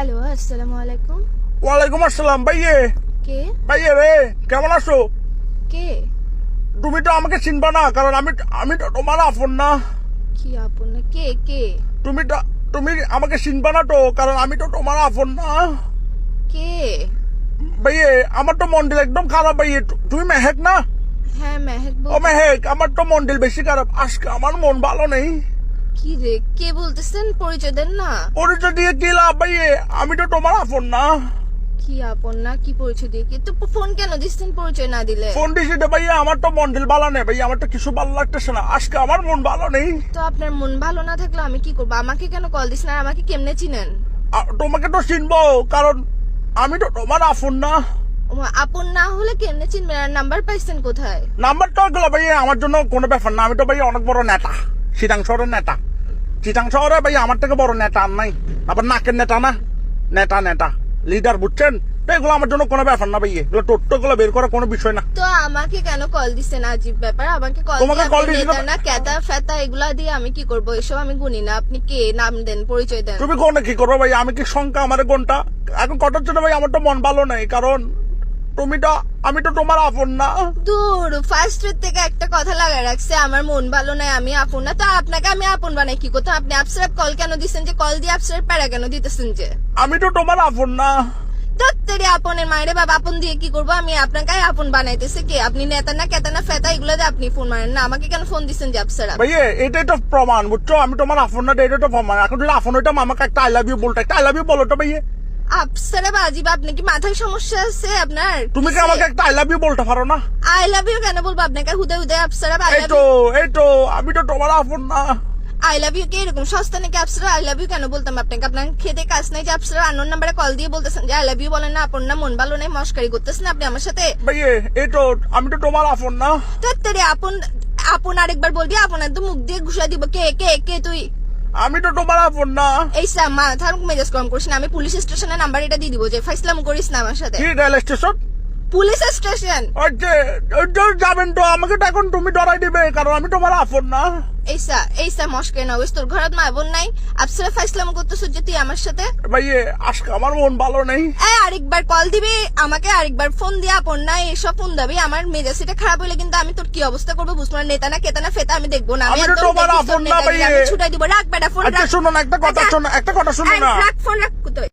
Hello আসসালামু আলাইকুম। ওয়ালাইকুম আসসালাম ভাইয়ে। কে? ভাইয়ে রে কেমন আছো? কে? তুমি তো আমাকে চিনবা না কারণ আমি আমি তো তোমার আপন না। কি আপন না? কে কে? তুমি তো তুমি আমাকে চিনবা না তো কারণ আমি তো তোমার আপন না। কে? ভাইয়ে আমার তো মন্ডিল একদম খারাপ ভাইয়ে। তুমি মেহেক না? হ্যাঁ মেহেক ও মেহেক আমার তো মন্ডিল বেশি খারাপ। আজকে আমার মন ভালো নেই। কি রে কে বলতেছেন? পরিচয় দেন না। পরিচয় দিয়ে কি লাভ আমি তো তোমার আপন না। কি আপন না কি পরিচয় দিয়ে কি? তো ফোন কেন দিচ্ছেন পরিচয় না দিলে? ফোন দিছি রে ভাইয়া আমার তো মন্ডিল ভালো নেই ভাইয়া আমার তো কিছু ভালো লাগতেছে না। আজকে আমার মন ভালো নেই। তো আপনার মন ভালো না থাকলে আমি কি করব? আমাকে কেন কল দিচ্ছেন আর আমাকে কেমনে চিনেন? তোমাকে তো চিনবো কারণ আমি তো তোমার আপন না। আপন না হলে কেমনে চিনবেন? আর নাম্বার পাইছেন কোথায়? নাম্বারটা গুলো ভাই আমার জন্য কোনো ব্যাপার না। আমি তো ভাই অনেক বড় নেতা। চিটাং শহরের নেতা চিটাং শহরে ভাই আমার থেকে বড় নেতা আর নাই আবার নাকের নেতা না নেতা নেতা লিডার বুঝছেন তো এগুলো আমার জন্য কোনো ব্যাপার না ভাই এগুলো টোট্টো গুলো বের করা কোনো বিষয় না তো আমাকে কেন কল দিচ্ছেন আজীব ব্যাপার আমাকে কল তোমাকে দিয়েছিল- নেতা না ক্যাতা ফেতা এগুলা দিয়ে আমি কি করব এসব আমি গুনি না আপনি কে নাম দেন পরিচয় দেন তুমি কোনে কি করব ভাই আমি কি সংখ্যা আমার কোনটা এখন কটার জন্য ভাই আমার তো মন ভালো নাই কারণ তুমি তো আমি তো তোমার আপন না। দূর ফার্স্ট থেকে একটা কথা লাগায় রাখছে আমার মন ভালো নাই আমি আপন না। তো আপনাকে আমি আপন বানাই কি করতাম আপনি আপসারাপ কল কেন দিচ্ছেন যে? কল দিয়ে আপসারাপ প্যারা কেন দিতেছেন যে? আমি তো তোমার আপন না। দত্তরে আপনের মায়েরে বাবা আপন দিয়ে কি করব? আমি আপনাকে আপন বানাইতেছে কে? আপনি নেতা না কেতা না ফেতা এগুলো দিয়ে আপনি ফোন মারেন না আমাকে কেন ফোন দিচ্ছেন যে আপসারাপ ভাইয়ে এটাই তো প্রমাণ বুঝছ? আমি তোমার আপন না এটাই তো প্রমাণ। এখন যদি আপন হইতাম আমাকে একটা আই লাভ ইউ বলতো একটা আই লাভ ইউ বলো তো ভাইয়ে। আপসারাপ আজিব আপনি কি মাথায় সমস্যা আছে আপনার? তুমি কি আমাকে একটা আই লাভ ইউ বলতে পারো না? আই লাভ ইউ কেন বলব? আপনাকে হুদে হুদে এই তো এই তো আমি তো তোমার আপন না। আই লাভ ইউ কে এরকম? সস্তা নাকি আপসারা আই লাভ ইউ কেন বলতাম আপনাকে? আপনার খেতে কাজ নাই যে আপসারা আনোর নাম্বারে কল দিয়ে বলতেছেন যে আই লাভ ইউ বলেন না আপনার না মন ভালো নাই মস্কারি করতেছেন আপনি আমার সাথে। ভাইয়ে এই তো আমি তো তোমার আপন না। তাড়াতাড়ি আপন আপন আরেকবার বলবি আপন একদম মুখ দিয়ে ঘুষা দিব কে কে কে তুই? আমি তো তোমার আপন না। এই স্যার মাথার মেজাজ কম করিস না। আমি পুলিশ স্টেশনের নাম্বার এটা দিয়ে দিব যে ফাইসলাম করিস না আমার সাথে। কি রেল স্টেশন? Police station? যাবেন তো আমাকে তো এখন তুমি ডরাই দিবে কারণ আমি তোমার আপন না। এইসা এইসা মস্কারি না ওইস তোর ঘরত মা বোন নাই। ফাইসলাম করতেছ যে তুই আমার সাথে? ভাইয়ে আজকে আমার মন ভালো নেই। এই আরেকবার কল দিবি আমাকে আরেকবার ফোন দিয়ে আপন না এসব ফোন দিবি আমার মেজাজটা খারাপ হইলে কিন্তু আমি তোর কি অবস্থা করব বুঝব না নেতা না কেতা না ফেতা আমি দেখব না। আমি তো তোমার আপন না ভাইয়ে। আমি ছুটাই দিব। রাখ বেটা ফোন আচ্ছা রাখ। শোনো না একটা কথা আচ্ছা। শোনো একটা কথা শোনো না। রাখ ফোন রাখ কোথায়